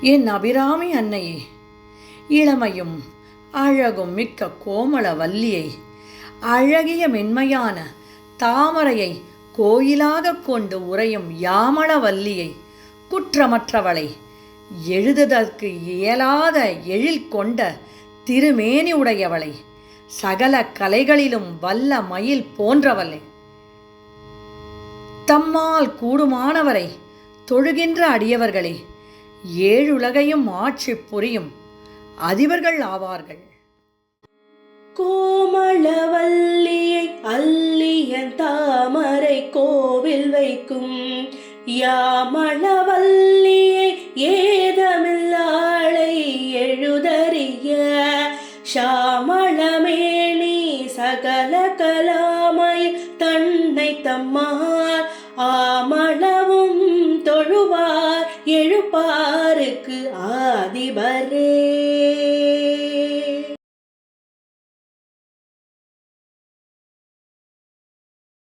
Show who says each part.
Speaker 1: என் அபிராமி அன்னையே இளமையும் அழகும் மிக்க கோமள வல்லியை அழகிய மென்மையான தாமரையை கோயிலாக கொண்டு உறையும் யாமள வல்லியை குற்றமற்றவளை எழுதுதற்கு இயலாத எழில் கொண்ட திருமேனி உடையவளை சகல கலைகளிலும் வல்ல மயில் போன்றவளை. தம்மால் கூடுமானவரை தொழுகின்ற அடியவர்களே ஏழுலகையும் ஆட்சி புரியும் அதிபர்கள் ஆவார்கள்.
Speaker 2: கோமளவல்லியை அல்லியன் தாமரை கோவில் வைக்கும். யாமளவல்லியை ஏதமில்லாளை எழுதறிய. ஷாமளமேனி சகல கலாமை தன்னை தம்மார் ஆ எழுப்பாருக்கு ஆதிபரே.